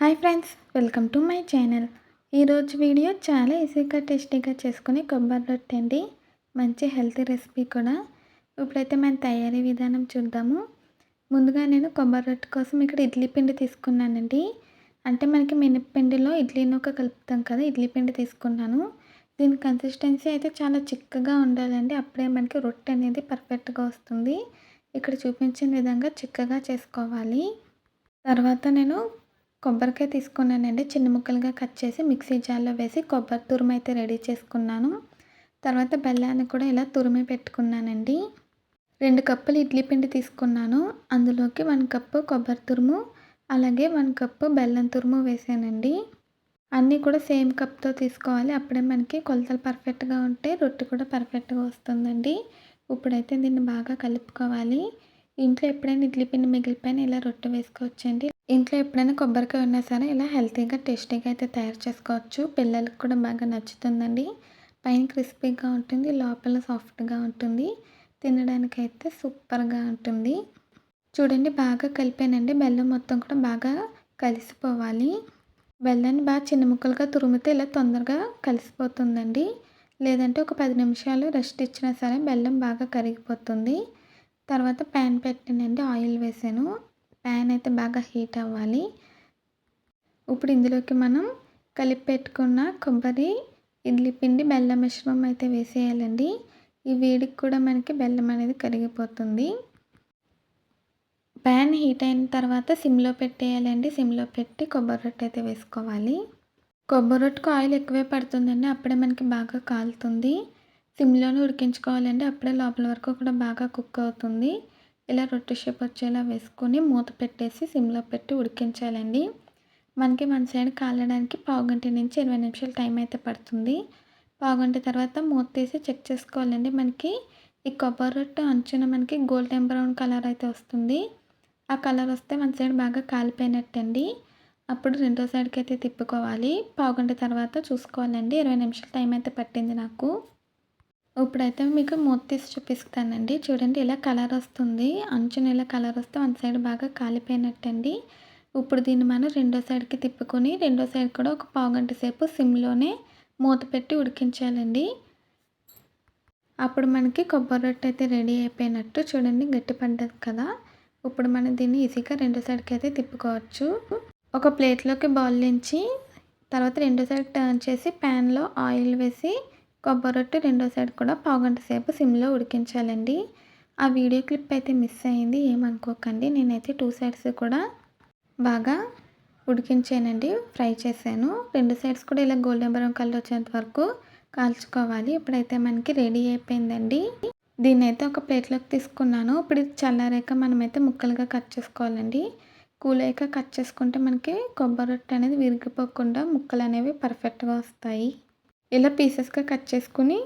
Hi friends welcome to my channel. ఈరోజు video చాలా ఈజీగా టేస్టీగా చేసుకుని కొబ్బరి రొట్టె అండి. మంచి హెల్తీ రెసిపీ కూడా. ఇప్పుడైతే మన తయారీ విధానం చూద్దాము. ముందుగా నేను కొబ్బరి రొట్టె కోసం ఇక్కడ ఇడ్లీ పిండి తీసుకున్నానండి. అంటే మనకి మినప్పిండిలో ఇడ్లీ నూక కలుపుతాం కదా ఇడ్లీ పిండి తీసుకున్నాను. దీని కన్సిస్టెన్సీ అయితే చాలా చిక్కగా ఉండాలండి. అప్పుడే మనకి రొట్టె అనేది పర్ఫెక్ట్గా వస్తుంది. ఇక్కడ చూపించిన విధంగా చిక్కగా చేసుకోవాలి. తర్వాత నేను కొబ్బరికాయ తీసుకున్నానండి. చిన్న ముక్కలుగా కట్ చేసి మిక్సీ జార్లో వేసి కొబ్బరి తురుము అయితే రెడీ చేసుకున్నాను. తర్వాత బెల్లాన్ని కూడా ఇలా తురిమి పెట్టుకున్నానండి. రెండు కప్పులు ఇడ్లీ పిండి తీసుకున్నాను. అందులోకి వన్ కప్పు కొబ్బరి తురుము అలాగే వన్ కప్పు బెల్లం తురుము వేసానండి. అన్నీ కూడా సేమ్ కప్తో తీసుకోవాలి. అప్పుడే మనకి కొలతలు పర్ఫెక్ట్గా ఉంటే రొట్టె కూడా పర్ఫెక్ట్గా వస్తుందండి. ఇప్పుడైతే దీన్ని బాగా కలుపుకోవాలి. ఇంట్లో ఎప్పుడైనా ఇడ్లీ పిండి మిగిలిపోయిన ఇలా రొట్టె వేసుకోవచ్చండి. ఇంట్లో ఎప్పుడైనా కొబ్బరికాయ ఉన్నా సరే ఇలా హెల్తీగా టేస్టీగా అయితే తయారు చేసుకోవచ్చు. పిల్లలకు కూడా బాగా నచ్చుతుందండి. పైన క్రిస్పీగా ఉంటుంది లోపల సాఫ్ట్గా ఉంటుంది. తినడానికి అయితే సూపర్గా ఉంటుంది. చూడండి బాగా కలిపానండి. బెల్లం మొత్తం కూడా బాగా కలిసిపోవాలి. బెల్లాన్ని బాగా చిన్న ముక్కలుగా తురిమితే ఇలా తొందరగా కలిసిపోతుందండి. లేదంటే ఒక పది నిమిషాలు రెస్ట్ ఇచ్చినా సరే బెల్లం బాగా కరిగిపోతుంది. తర్వాత ప్యాన్ పెట్టానండి ఆయిల్ వేసాను. ప్యాన్ అయితే బాగా హీట్ అవ్వాలి. ఇప్పుడు ఇందులోకి మనం కలిపి పెట్టుకున్న కొబ్బరి ఇడ్లీ పిండి బెల్లం మిశ్రమం అయితే వేసేయాలండి. ఈ వేడికి కూడా మనకి బెల్లం అనేది కరిగిపోతుంది. ప్యాన్ హీట్ అయిన తర్వాత సిమ్లో పెట్టేయాలండి. సిమ్లో పెట్టి కొబ్బరి రొట్టె అయితే వేసుకోవాలి. కొబ్బరి రొట్టెకు ఆయిల్ ఎక్కువే పడుతుందండి. అప్పుడే మనకి బాగా కాలుతుంది. సిమ్లోనే ఉడికించుకోవాలండి. అప్పుడే లోపల వరకు కూడా బాగా కుక్ అవుతుంది. ఇలా రొట్టె షేప్ వచ్చేలా వేసుకొని మూత పెట్టేసి సిమ్లో పెట్టి ఉడికించాలండి. మనకి మన సైడ్ కాలడానికి పావుగంట నుంచి ఇరవై నిమిషాలు టైం అయితే పడుతుంది. పావుగంట తర్వాత మూత తీసి చెక్ చేసుకోవాలండి. మనకి ఈ కొబ్బరి రొట్టె అంచున మనకి గోల్డెన్ బ్రౌన్ కలర్ అయితే వస్తుంది. ఆ కలర్ వస్తే మన సైడ్ బాగా కాలిపోయినట్టండి. అప్పుడు రెండో సైడ్కి అయితే తిప్పుకోవాలి. పావుగంట తర్వాత చూసుకోవాలండి. ఇరవై నిమిషాలు టైం అయితే పట్టింది నాకు. ఇప్పుడైతే మీకు మూత తీసి చూపిస్తానండి. చూడండి ఇలా కలర్ వస్తుంది. అంచున ఇలా కలర్ వస్తే వన్ సైడ్ బాగా కాలిపోయినట్టండి. ఇప్పుడు దీన్ని మనం రెండో సైడ్కి తిప్పుకొని రెండో సైడ్ కూడా ఒక పావుగంట సేపు సిమ్లోనే మూత పెట్టి ఉడికించాలండి. అప్పుడు మనకి కొబ్బరి రొట్టె అయితే రెడీ అయిపోయినట్టు చూడండి గట్టి పడ్డది కదా. ఇప్పుడు మనం దీన్ని ఈజీగా రెండో సైడ్కి అయితే తిప్పుకోవచ్చు. ఒక ప్లేట్లోకి బౌల్ నుంచి తర్వాత రెండో సైడ్ టర్న్ చేసి ప్యాన్లో ఆయిల్ వేసి కొబ్బరి రొట్టె రెండో సైడ్ కూడా పావుగంట సేపు సిమ్లో ఉడికించాలండి. ఆ వీడియో క్లిప్ అయితే మిస్ అయింది ఏమనుకోకండి. నేనైతే టూ సైడ్స్ కూడా బాగా ఉడికించానండి ఫ్రై చేశాను. రెండు సైడ్స్ కూడా ఇలా గోల్డెన్ బ్రౌన్ కలర్ వచ్చేంత వరకు కాల్చుకోవాలి. ఇప్పుడైతే మనకి రెడీ అయిపోయిందండి. దీన్ని అయితే ఒక ప్లేట్లోకి తీసుకున్నాను. ఇప్పుడు ఇది చల్లారాక మనమైతే ముక్కలుగా కట్ చేసుకోవాలండి. కూలయ్యాక కట్ చేసుకుంటే మనకి కొబ్బరి రొట్టె అనేది విరిగిపోకుండా ముక్కలు అనేవి పర్ఫెక్ట్గా వస్తాయి. ఇలా పీసెస్గా కట్ చేసుకుని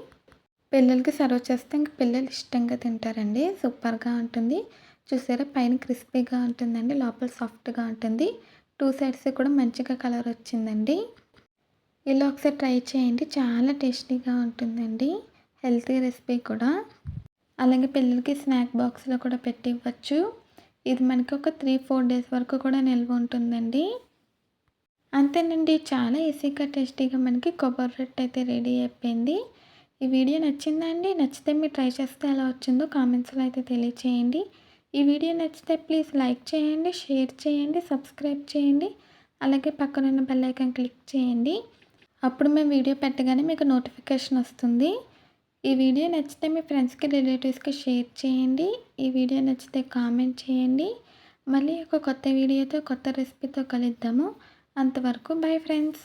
పిల్లలకి సర్వ్ చేస్తే ఇంక పిల్లలు ఇష్టంగా తింటారండి. సూపర్గా ఉంటుంది. చూసారా? పైన క్రిస్పీగా ఉంటుందండి. లోపల సాఫ్ట్గా ఉంటుంది. టూ సైడ్స్ కూడా మంచిగా కలర్ వచ్చిందండి. ఇలా ఒకసారి ట్రై చేయండి. చాలా టేస్టీగా ఉంటుందండి. హెల్తీ రెసిపీ కూడా. అలాగే పిల్లలకి స్నాక్ బాక్స్లో కూడా పెట్టి ఇవ్వచ్చు. ఇది మనకి ఒక త్రీ ఫోర్ డేస్ వరకు కూడా నిల్వ ఉంటుందండి. అంతేనండి చాలా ఈజీగా టేస్టీగా మనకి కొబ్బరి రొట్టె అయితే రెడీ అయిపోయింది. ఈ వీడియో నచ్చిందా అండి? నచ్చితే మీరు ట్రై చేస్తే ఎలా వచ్చిందో కామెంట్స్లో అయితే తెలియచేయండి. ఈ వీడియో నచ్చితే ప్లీజ్ లైక్ చేయండి షేర్ చేయండి సబ్స్క్రైబ్ చేయండి అలాగే పక్కనున్న బెల్ ఐకాన్ క్లిక్ చేయండి. అప్పుడు మేము వీడియో పెట్టగానే మీకు నోటిఫికేషన్ వస్తుంది. ఈ వీడియో నచ్చితే మీ ఫ్రెండ్స్కి రిలేటివ్స్కి షేర్ చేయండి. ఈ వీడియో నచ్చితే కామెంట్ చేయండి. మళ్ళీ ఒక కొత్త వీడియోతో కొత్త రెసిపీతో కలుద్దాము. అంతవరకు బై ఫ్రెండ్స్